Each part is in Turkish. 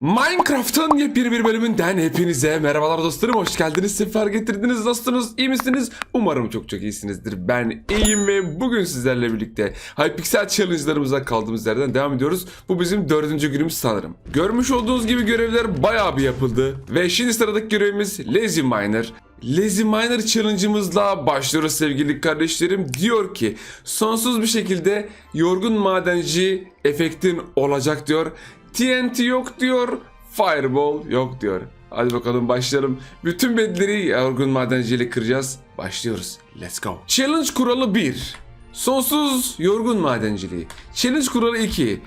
Minecraft'ın yepyeni bir bölümünden hepinize merhabalar dostlarım. Hoş geldiniz, sefer getirdiniz. Nasılsınız, iyi misiniz? Umarım çok çok iyisinizdir. Ben iyiyim ve bugün sizlerle birlikte Hypixel Challenge'larımıza kaldığımız yerden devam ediyoruz. Bu bizim dördüncü günümüz sanırım. Görmüş olduğunuz gibi görevler bayağı bir yapıldı. Ve şimdi sıradaki görevimiz Lazy Miner. Lazy Miner Challenge'ımızla başlıyoruz sevgili kardeşlerim. Diyor ki sonsuz bir şekilde yorgun madenci efektin olacak diyor. TNT yok diyor. Fireball yok diyor. Hadi bakalım başlayalım. Bütün bedleri yorgun madenciyle kıracağız. Başlıyoruz. Let's go. Challenge kuralı 1. Sonsuz yorgun madenciliği. Challenge kuralı 2.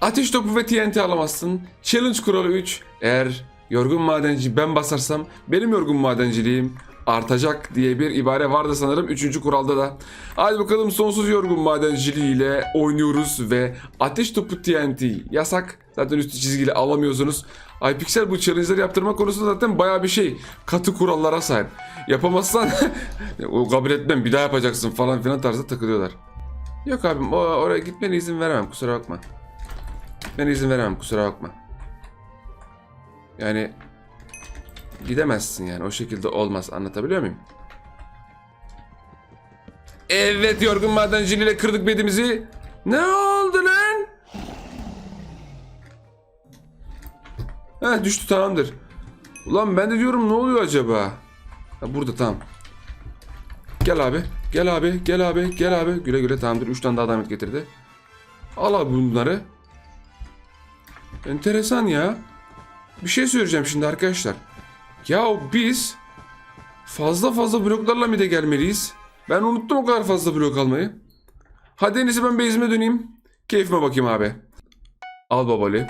Ateş topu ve TNT alamazsın. Challenge kuralı 3. Eğer yorgun madenci ben basarsam benim yorgun madenciliğim artacak diye bir ibare vardı sanırım 3. kuralda da. Hadi bakalım sonsuz yorgun madenciliği ile oynuyoruz ve ateş topu TNT yasak. Zaten üstü çizgiyle alamıyorsunuz. iPixel bu challenge'ları yaptırma konusunda zaten baya bir şey. Katı kurallara sahip. Yapamazsan o kabul etmem bir daha yapacaksın falan filan tarzda takılıyorlar. Yok abim oraya gitmene izin veremem kusura bakma. Gitmene izin veremem kusura bakma. Yani gidemezsin yani o şekilde olmaz anlatabiliyor muyum? Evet yorgun madenciliğiyle kırdık bedimizi. Ne oldu Heh düştü tamamdır. Ulan ben de diyorum ne oluyor acaba? Ha, burada tamam. Gel abi. Gel abi. Gel abi. Gel abi. Güle güle tamamdır. 3 tane daha damet getirdi. Al abi bunları. Enteresan ya. Bir şey söyleyeceğim şimdi arkadaşlar. Ya biz fazla fazla bloklarla mı gelmeliyiz? Ben unuttum o kadar fazla blok almayı. Hadi en iyisi ben base'ime döneyim. Keyfime bakayım abi. Al babali.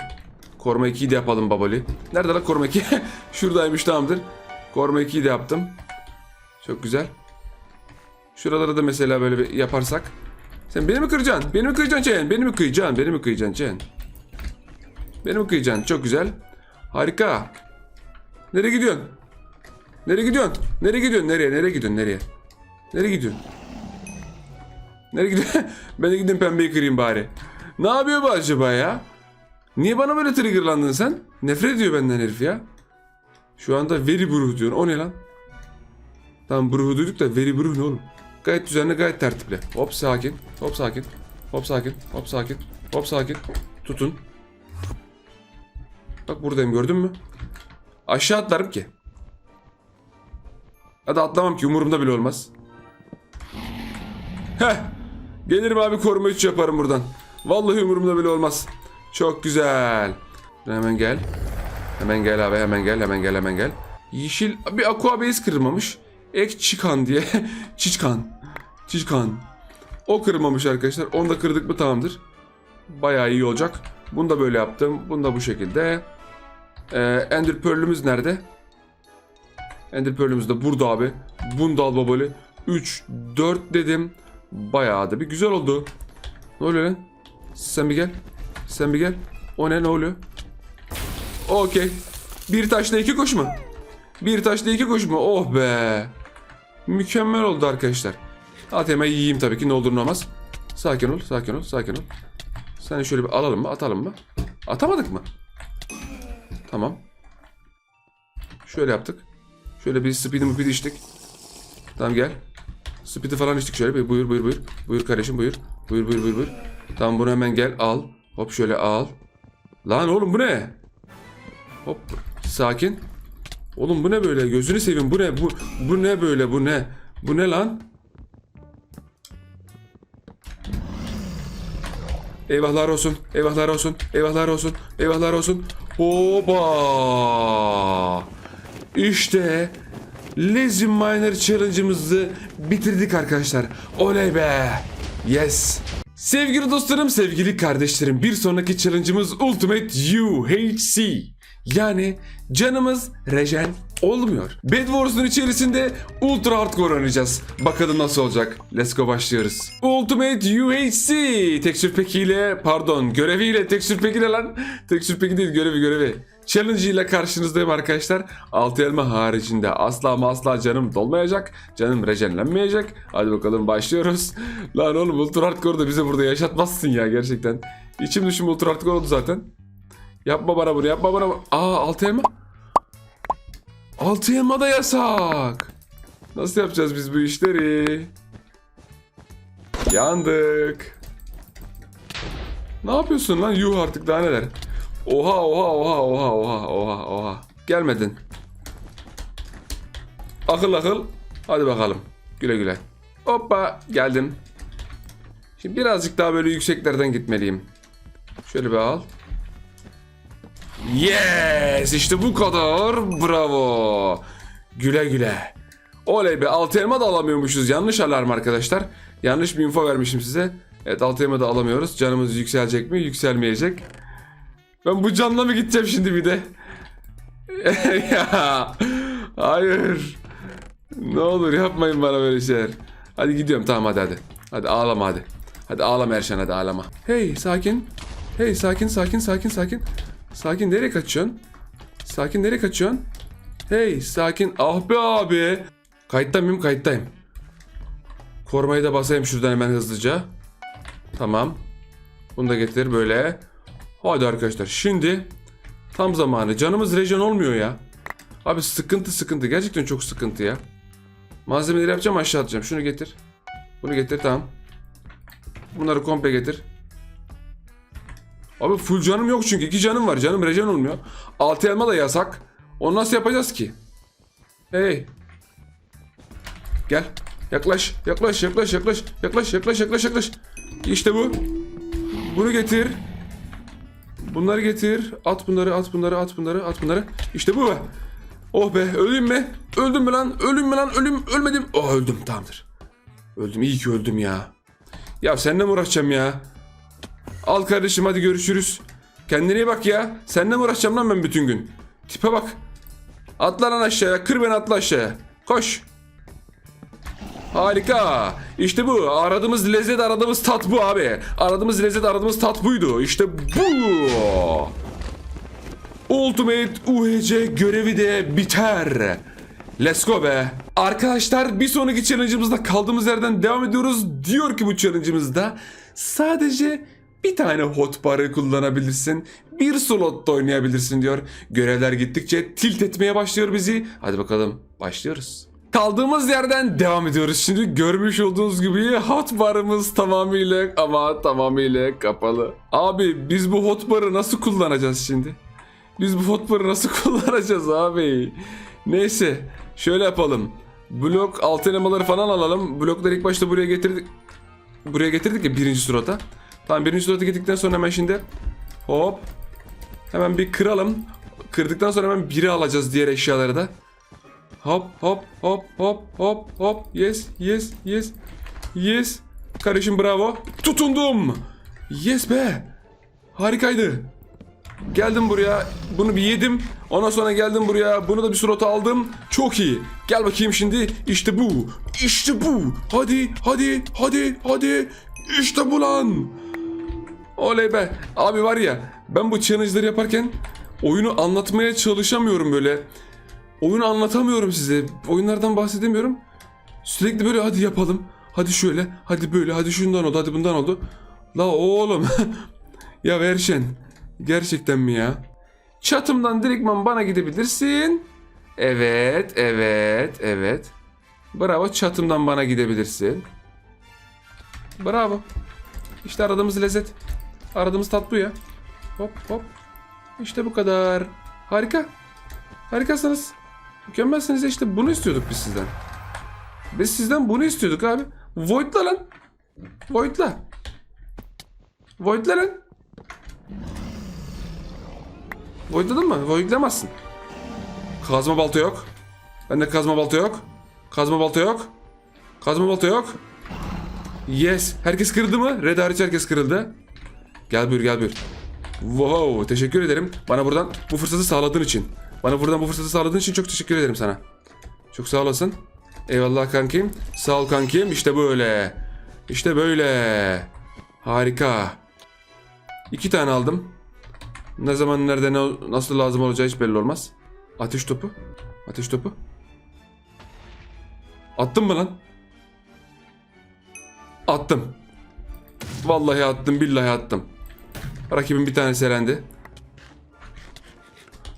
Koruma 2'yi de yapalım babali. Nerede lan koruma 2? Şuradaymış tamamdır. Koruma 2'yi de yaptım. Çok güzel. Şuraları da mesela böyle bir yaparsak. Sen beni mi kıracaksın? Beni mi kıracaksın Ceyhan? Beni mi kıyacaksın? Beni mi kıyacaksın Ceyhan? Beni mi kıyacaksın? Çok güzel. Harika. Nereye gidiyorsun? Nereye gidiyorsun? Nereye gidiyorsun? Nereye? Nereye gidiyorsun? Nereye? Nereye gidiyorsun? Nereye gidiyorsun? ben de gideyim pembeyi kırayım bari. Ne yapıyor bu acaba ya? Niye bana böyle triggerlandın sen? Nefret ediyor benden herif ya. Şu anda very bruh diyor. O ne lan? Tamam bruh duyduk da very bruh ne oğlum? Gayet düzenli gayet tertipli. Hop sakin. Hop sakin. Hop sakin. Hop sakin. Hop sakin. Tutun. Bak buradayım gördün mü? Aşağı atlarım ki. Hadi atlamam ki umurumda bile olmaz. Heh. Gelirim abi koruma 3 yaparım buradan. Vallahi umurumda bile olmaz. Çok güzel. Hemen gel. Hemen gel abi hemen gel hemen gel hemen gel. Yeşil bir aqua base kırılmamış. Ek çıkan diye. Çiçkan. Çiçkan. O kırılmamış arkadaşlar. Onu da kırdık mı tamamdır. Bayağı iyi olacak. Bunu da böyle yaptım. Bunu da bu şekilde. Ee, Ender Pearl'ümüz nerede? Ender Pearl'ümüz de burada abi. Bunu da al babalı. 3, 4 dedim. Bayağı da bir güzel oldu. Ne oluyor lan? Sen bir gel. Sen bir gel. O ne ne oluyor? Okey. Bir taşla iki kuş mu? Bir taşla iki kuş mu? Oh be. Mükemmel oldu arkadaşlar. At hemen yiyeyim tabii ki ne olur ne olmaz. Sakin ol, sakin ol, sakin ol. Seni şöyle bir alalım mı, atalım mı? Atamadık mı? Tamam. Şöyle yaptık. Şöyle bir speed'i mupidi içtik. Tamam gel. Speed'i falan içtik şöyle. Bir buyur buyur buyur. Buyur kardeşim buyur. Buyur buyur buyur buyur. Tamam bunu hemen gel al. Hop şöyle al. Lan oğlum bu ne? Hop sakin. Oğlum bu ne böyle? Gözünü seveyim bu ne? Bu, bu ne böyle bu ne? Bu ne lan? Eyvahlar olsun. Eyvahlar olsun. Eyvahlar olsun. Eyvahlar olsun. Hoba. İşte Lazy Miner Challenge'ımızı bitirdik arkadaşlar. Oley be. Yes. Sevgili dostlarım, sevgili kardeşlerim, bir sonraki challenge'ımız Ultimate UHC. Yani canımız rejen olmuyor. Bed Wars'un içerisinde Ultra Hardcore oynayacağız. Bakalım nasıl olacak. Let's go başlıyoruz. Ultimate UHC tekstür pekiyle pardon göreviyle tekstür pekiyle lan. Tekstür peki değil görevi görevi. Challenge ile karşınızdayım arkadaşlar. Altı elma haricinde asla ama asla canım dolmayacak. Canım rejenlenmeyecek. Hadi bakalım başlıyoruz. Lan oğlum Ultra Hardcore'da bize burada yaşatmazsın ya gerçekten. İçim dışım Ultra Hardcore oldu zaten. Yapma bana bunu yapma bana. Aa altı elma. Altı elma da yasak. Nasıl yapacağız biz bu işleri? Yandık. Ne yapıyorsun lan? Yuh artık daha neler. Oha oha oha oha oha oha oha. Gelmedin. Akıl akıl. Hadi bakalım. Güle güle. Hoppa geldim. Şimdi birazcık daha böyle yükseklerden gitmeliyim. Şöyle bir al. Yes! işte bu kadar. Bravo. Güle güle. Oley be altı elma da alamıyormuşuz. Yanlış alarm arkadaşlar. Yanlış bir info vermişim size. Evet altı elma da alamıyoruz. Canımız yükselecek mi? Yükselmeyecek. Ben bu canla mı gideceğim şimdi bir de? ya, hayır. Ne olur yapmayın bana böyle şeyler. Hadi gidiyorum tamam hadi hadi. Hadi ağlama hadi. Hadi ağlama Erşen hadi ağlama. Hey sakin. Hey sakin sakin sakin sakin. Sakin nereye kaçıyorsun? Sakin nereye kaçıyorsun? Hey sakin. Ah be abi. Kayıtta mıyım? Kayıttayım. Korumayı da basayım şuradan hemen hızlıca. Tamam. Bunu da getir böyle. Hadi arkadaşlar şimdi tam zamanı. Canımız rejen olmuyor ya. Abi sıkıntı sıkıntı. Gerçekten çok sıkıntı ya. Malzemeleri yapacağım aşağı atacağım. Şunu getir. Bunu getir tamam. Bunları komple getir. Abi full canım yok çünkü. iki canım var. Canım rejen olmuyor. Altı elma da yasak. Onu nasıl yapacağız ki? Hey. Gel. Yaklaş. Yaklaş. Yaklaş. Yaklaş. Yaklaş. Yaklaş. Yaklaş. Yaklaş. İşte bu. Bunu getir. Bunları getir. At bunları. At bunları. At bunları. At bunları. İşte bu. Oh be. Öleyim mi? Öldüm mü lan? Ölüm mü lan? Ölüm. Ölmedim. Oh öldüm. Tamamdır. Öldüm. İyi ki öldüm ya. Ya seninle mi uğraşacağım ya? Al kardeşim hadi görüşürüz. Kendine iyi bak ya. Seninle mi uğraşacağım lan ben bütün gün? Tipe bak. Atla lan aşağıya. Kır beni atla aşağıya. Koş. Harika. İşte bu. Aradığımız lezzet, aradığımız tat bu abi. Aradığımız lezzet, aradığımız tat buydu. İşte bu. Ultimate UHC görevi de biter. Let's go be. Arkadaşlar bir sonraki challenge'ımızda kaldığımız yerden devam ediyoruz. Diyor ki bu challenge'ımızda sadece bir tane hotbar'ı kullanabilirsin. Bir slotta oynayabilirsin diyor. Görevler gittikçe tilt etmeye başlıyor bizi. Hadi bakalım başlıyoruz. Kaldığımız yerden devam ediyoruz. Şimdi görmüş olduğunuz gibi hotbar'ımız tamamıyla ama tamamıyla kapalı. Abi biz bu hotbar'ı nasıl kullanacağız şimdi? Biz bu hotbar'ı nasıl kullanacağız abi? Neyse şöyle yapalım. Blok alt elemaları falan alalım. Blokları ilk başta buraya getirdik. Buraya getirdik ya birinci surata. Tamam birinci surata getirdikten sonra hemen şimdi hop hemen bir kıralım. Kırdıktan sonra hemen biri alacağız diğer eşyaları da. Hop hop hop hop hop hop yes yes yes yes kardeşim bravo tutundum yes be harikaydı Geldim buraya. Bunu bir yedim. Ondan sonra geldim buraya. Bunu da bir surata aldım. Çok iyi. Gel bakayım şimdi. İşte bu. İşte bu. Hadi, hadi, hadi, hadi. İşte bu lan. Oley be. Abi var ya ben bu challenge'ları yaparken oyunu anlatmaya çalışamıyorum böyle. Oyunu anlatamıyorum size. Oyunlardan bahsedemiyorum. Sürekli böyle hadi yapalım. Hadi şöyle. Hadi böyle. Hadi şundan oldu. Hadi bundan oldu. La oğlum. ya Verşen. Gerçekten mi ya? Çatımdan direktman bana gidebilirsin. Evet, evet, evet. Bravo çatımdan bana gidebilirsin. Bravo. İşte aradığımız lezzet. Aradığımız tat bu ya. Hop hop. İşte bu kadar. Harika. Harikasınız. Mükemmelsiniz işte bunu istiyorduk biz sizden. Biz sizden bunu istiyorduk abi. Void'la lan. Void'la. Void'la lan. Voidladın mı? Voidlamazsın. Kazma balta yok. Bende kazma balta yok. Kazma balta yok. Kazma balta yok. Yes. Herkes kırıldı mı? Red hariç herkes kırıldı. Gel buyur gel buyur. Wow teşekkür ederim. Bana buradan bu fırsatı sağladığın için. Bana buradan bu fırsatı sağladığın için çok teşekkür ederim sana. Çok sağ olasın. Eyvallah kankim. Sağ ol kankim. İşte böyle. İşte böyle. Harika. İki tane aldım. Ne zaman nerede ne, nasıl lazım olacağı hiç belli olmaz. Ateş topu. Ateş topu. Attın mı lan? Attım. Vallahi attım billahi attım. Rakibin bir tanesi elendi.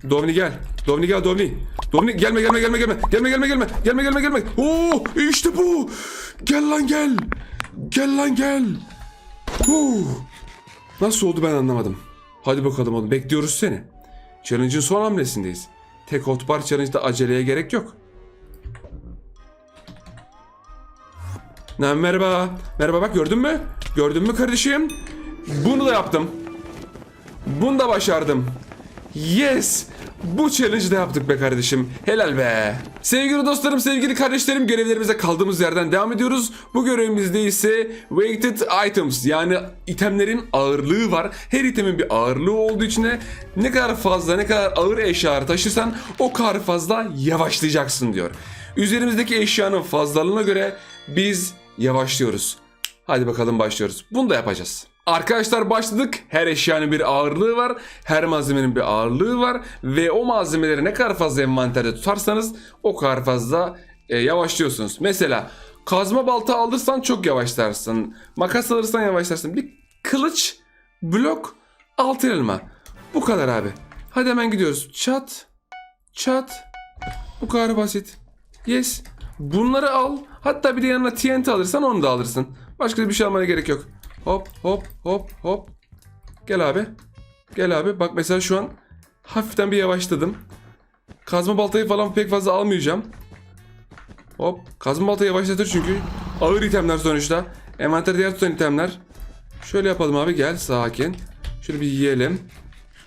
Dovni gel. Dovni gel Dovni. Dovni gelme gelme gelme gelme. Gelme gelme gelme. Gelme gelme gelme. Oo işte bu. Gel lan gel. Gel lan gel. Huu. Nasıl oldu ben anlamadım. Hadi bakalım oğlum bekliyoruz seni. Challenge'ın son hamlesindeyiz. Tek hotbar challenge'da aceleye gerek yok. Ne merhaba. Merhaba bak gördün mü? Gördün mü kardeşim? Bunu da yaptım. Bunu da başardım. Yes! Bu challenge'ı da yaptık be kardeşim. Helal be. Sevgili dostlarım, sevgili kardeşlerim görevlerimize kaldığımız yerden devam ediyoruz. Bu görevimizde ise weighted items yani itemlerin ağırlığı var. Her itemin bir ağırlığı olduğu için ne kadar fazla ne kadar ağır eşyalar taşırsan o kadar fazla yavaşlayacaksın diyor. Üzerimizdeki eşyanın fazlalığına göre biz yavaşlıyoruz. Hadi bakalım başlıyoruz. Bunu da yapacağız. Arkadaşlar başladık. Her eşyanın bir ağırlığı var. Her malzemenin bir ağırlığı var. Ve o malzemeleri ne kadar fazla envanterde tutarsanız o kadar fazla e, yavaşlıyorsunuz. Mesela kazma balta alırsan çok yavaşlarsın. Makas alırsan yavaşlarsın. Bir kılıç, blok, altın elma. Bu kadar abi. Hadi hemen gidiyoruz. Çat, çat. Bu kadar basit. Yes. Bunları al. Hatta bir de yanına TNT alırsan onu da alırsın. Başka bir şey almana gerek yok. Hop hop hop hop. Gel abi. Gel abi. Bak mesela şu an hafiften bir yavaşladım. Kazma baltayı falan pek fazla almayacağım. Hop. Kazma baltayı yavaşlatır çünkü. Ağır itemler sonuçta. Envanter diğer tutan itemler. Şöyle yapalım abi gel sakin. Şunu bir yiyelim.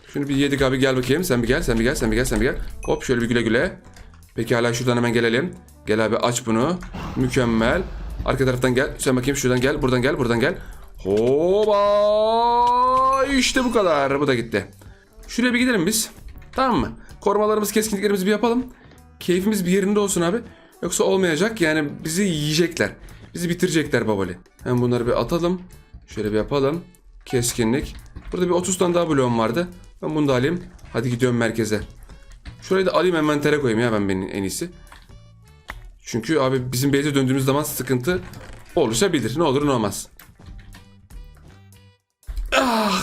Şunu bir yedik abi gel bakayım. Sen bir gel, sen bir gel, sen bir gel, sen bir gel. Hop şöyle bir güle güle. Peki hala şuradan hemen gelelim. Gel abi aç bunu. Mükemmel. Arka taraftan gel. Sen bakayım şuradan gel, buradan gel, buradan gel. Hoba! İşte bu kadar. Bu da gitti. Şuraya bir gidelim biz. Tamam mı? Korumalarımız, keskinliklerimizi bir yapalım. Keyfimiz bir yerinde olsun abi. Yoksa olmayacak. Yani bizi yiyecekler. Bizi bitirecekler babali. Hem bunları bir atalım. Şöyle bir yapalım. Keskinlik. Burada bir 30 tane daha bloğum vardı. Ben bunu da alayım. Hadi gidiyorum merkeze. Şurayı da alayım envantere koyayım ya ben benim en iyisi. Çünkü abi bizim base'e döndüğümüz zaman sıkıntı oluşabilir. Ne olur ne olmaz. Ah!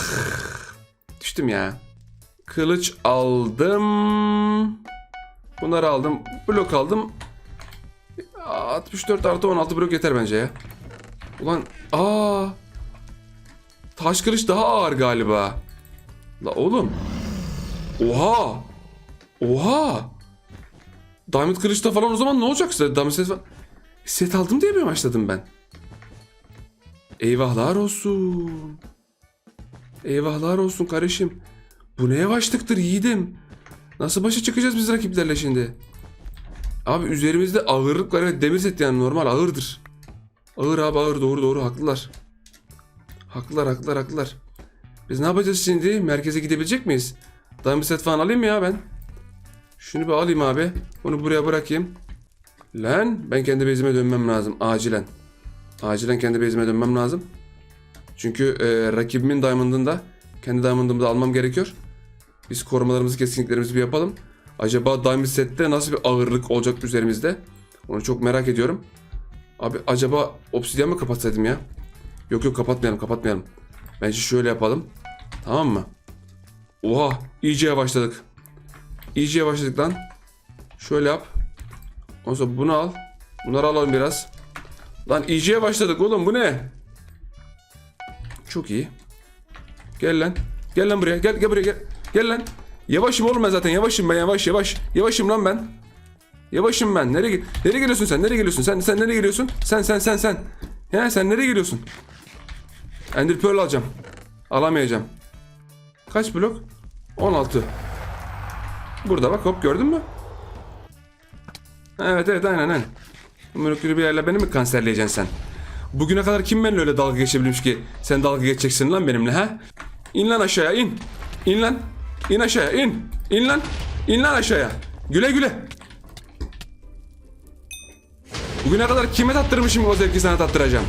Düştüm ya. Kılıç aldım. Bunları aldım. Blok aldım. 64 artı 16 blok yeter bence ya. Ulan aa Taş kılıç daha ağır galiba. La oğlum. Oha. Oha. Diamond kılıçta falan o zaman ne olacak size? Diamond set falan. Set aldım diye mi başladım ben? Eyvahlar olsun. Eyvahlar olsun kardeşim. Bu ne yavaşlıktır yiğidim. Nasıl başa çıkacağız biz rakiplerle şimdi? Abi üzerimizde ağırlık var. Evet, demir set yani normal ağırdır. Ağır abi ağır doğru doğru haklılar. Haklılar haklılar haklılar. Biz ne yapacağız şimdi? Merkeze gidebilecek miyiz? Diamond set falan alayım mı ya ben? Şunu bir alayım abi. Bunu buraya bırakayım. Lan ben kendi base'ime dönmem lazım acilen. Acilen kendi base'ime dönmem lazım. Çünkü e, rakibimin diamond'ını da kendi diamond'ımı da almam gerekiyor. Biz korumalarımızı kesinliklerimizi bir yapalım. Acaba diamond sette nasıl bir ağırlık olacak üzerimizde? Onu çok merak ediyorum. Abi acaba obsidyen mi kapatsaydım ya? Yok yok kapatmayalım kapatmayalım. Bence şöyle yapalım. Tamam mı? Oha iyice yavaşladık. İyice yavaşladık lan. Şöyle yap. Ondan sonra bunu al. Bunları alalım biraz. Lan iyice yavaşladık oğlum bu ne? Çok iyi. Gel lan. Gel lan buraya. Gel gel buraya gel. Gel lan. Yavaşım oğlum ben zaten. Yavaşım ben yavaş yavaş. Yavaşım lan ben. Yavaşım ben. Nereye nereye geliyorsun sen? Nereye geliyorsun? Sen sen nereye geliyorsun? Sen sen sen sen. Ya sen nereye geliyorsun? Ender Pearl alacağım. Alamayacağım. Kaç blok? 16. Burada bak hop gördün mü? Evet evet aynen aynen. Molekülü bir yerle beni mi kanserleyeceksin sen? Bugüne kadar kim benimle öyle dalga geçebilmiş ki sen dalga geçeceksin lan benimle ha? İn lan aşağıya in. İn lan. İn aşağıya in. İn lan. İn lan aşağıya. Güle güle. Bugüne kadar kime tattırmışım o zevki sana tattıracağım.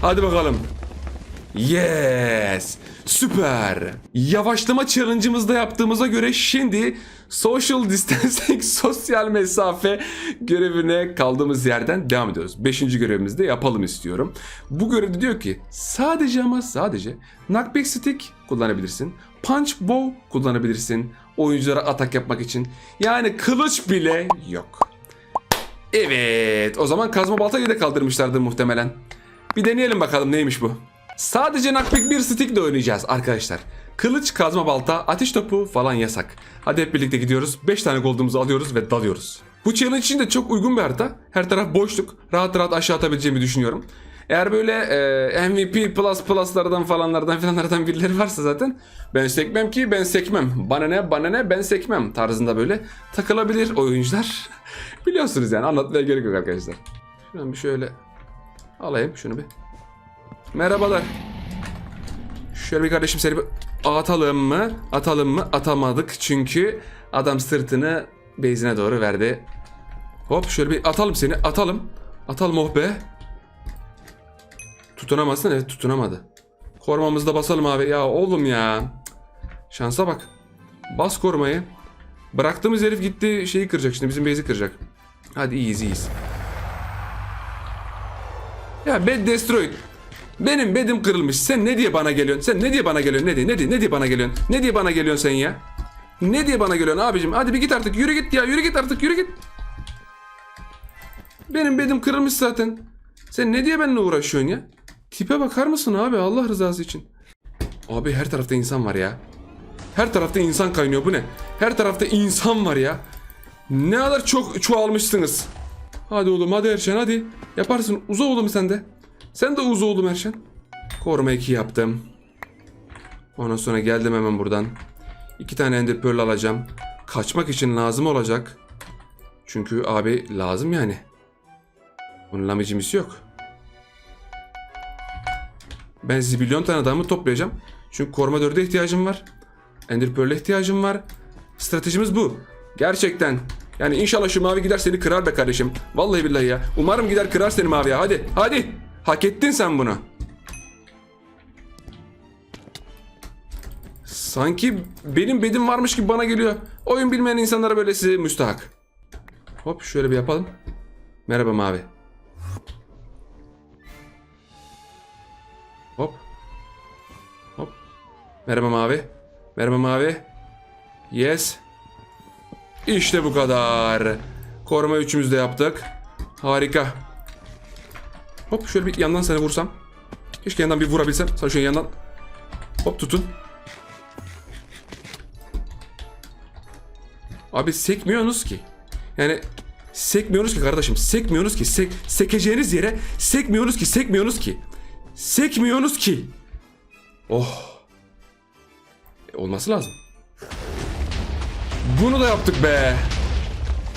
Hadi bakalım. Yes. Süper. Yavaşlama challenge'ımızda yaptığımıza göre şimdi social distancing sosyal mesafe görevine kaldığımız yerden devam ediyoruz. Beşinci görevimizi de yapalım istiyorum. Bu görevde diyor ki sadece ama sadece knockback stick kullanabilirsin. Punch bow kullanabilirsin. oyunculara atak yapmak için. Yani kılıç bile yok. Evet o zaman kazma baltayı da kaldırmışlardır muhtemelen. Bir deneyelim bakalım neymiş bu. Sadece nakpik bir stickle oynayacağız arkadaşlar. Kılıç, kazma balta, ateş topu falan yasak. Hadi hep birlikte gidiyoruz. 5 tane gold'umuzu alıyoruz ve dalıyoruz. Bu challenge için de çok uygun bir harita. Her taraf boşluk. Rahat rahat aşağı atabileceğimi düşünüyorum. Eğer böyle e, MVP plus pluslardan falanlardan filanlardan birileri varsa zaten ben sekmem ki ben sekmem. Bana ne bana ne ben sekmem tarzında böyle takılabilir oyuncular. Biliyorsunuz yani anlatmaya gerek yok arkadaşlar. Şuradan bir şöyle alayım şunu bir. Merhabalar. Şöyle bir kardeşim seni atalım mı? Atalım mı? Atamadık çünkü adam sırtını beyzine doğru verdi. Hop şöyle bir atalım seni atalım. Atalım oh be. Tutunamazsın evet tutunamadı. Korumamızı da basalım abi. Ya oğlum ya. Şansa bak. Bas korumayı. Bıraktığımız herif gitti şeyi kıracak şimdi bizim base'i kıracak. Hadi iyiyiz iyiyiz. Ya bed destroyed. Benim bedim kırılmış. Sen ne diye bana geliyorsun? Sen ne diye bana geliyorsun? Ne diye? Ne diye? Ne diye bana geliyorsun? Ne diye bana geliyorsun sen ya? Ne diye bana geliyorsun abicim? Hadi bir git artık. Yürü git ya. Yürü git artık. Yürü git. Benim bedim kırılmış zaten. Sen ne diye benimle uğraşıyorsun ya? Tipe bakar mısın abi Allah rızası için? Abi her tarafta insan var ya. Her tarafta insan kaynıyor. Bu ne? Her tarafta insan var ya. Ne kadar çok çoğalmışsınız. Hadi oğlum hadi Erşen hadi. Yaparsın. Uza oğlum sen de. Sen de uza oğlum Erşen. Koruma 2 yaptım. Ondan sonra geldim hemen buradan. İki tane ender pearl alacağım. Kaçmak için lazım olacak. Çünkü abi lazım yani. Bunun lamicimiz yok. Ben zibilyon tane adamı toplayacağım. Çünkü koruma 4'e ihtiyacım var. Ender Pearl'e ihtiyacım var. Stratejimiz bu. Gerçekten. Yani inşallah şu mavi gider seni kırar be kardeşim. Vallahi billahi ya. Umarım gider kırar seni mavi ya. Hadi hadi. Hak ettin sen bunu. Sanki benim bedim varmış gibi bana geliyor. Oyun bilmeyen insanlara böyle size müstahak. Hop şöyle bir yapalım. Merhaba mavi. Hop. Hop. Merhaba mavi. Merhaba mavi. Yes. İşte bu kadar. Koruma üçümüz de yaptık. Harika. Hop şöyle bir yandan seni vursam. Keşke yandan bir vurabilsem. Sana şöyle yandan. Hop tutun. Abi sekmiyorsunuz ki. Yani sekmiyorsunuz ki kardeşim. Sekmiyorsunuz ki. Sek, sekeceğiniz yere sekmiyorsunuz ki. Sekmiyorsunuz ki. Sekmiyorsunuz ki. Oh. E, olması lazım. Bunu da yaptık be.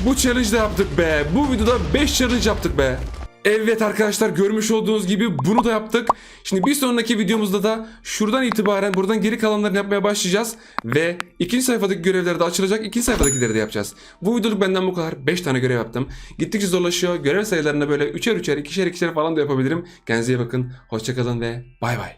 Bu challenge de yaptık be. Bu videoda 5 challenge yaptık be. Evet arkadaşlar görmüş olduğunuz gibi bunu da yaptık. Şimdi bir sonraki videomuzda da şuradan itibaren buradan geri kalanlarını yapmaya başlayacağız. Ve ikinci sayfadaki görevler de açılacak. ikinci sayfadakileri de yapacağız. Bu videoluk benden bu kadar. 5 tane görev yaptım. Gittikçe zorlaşıyor. Görev sayılarını böyle üçer üçer ikişer ikişer falan da yapabilirim. Kendinize iyi bakın. Hoşçakalın ve bay bay.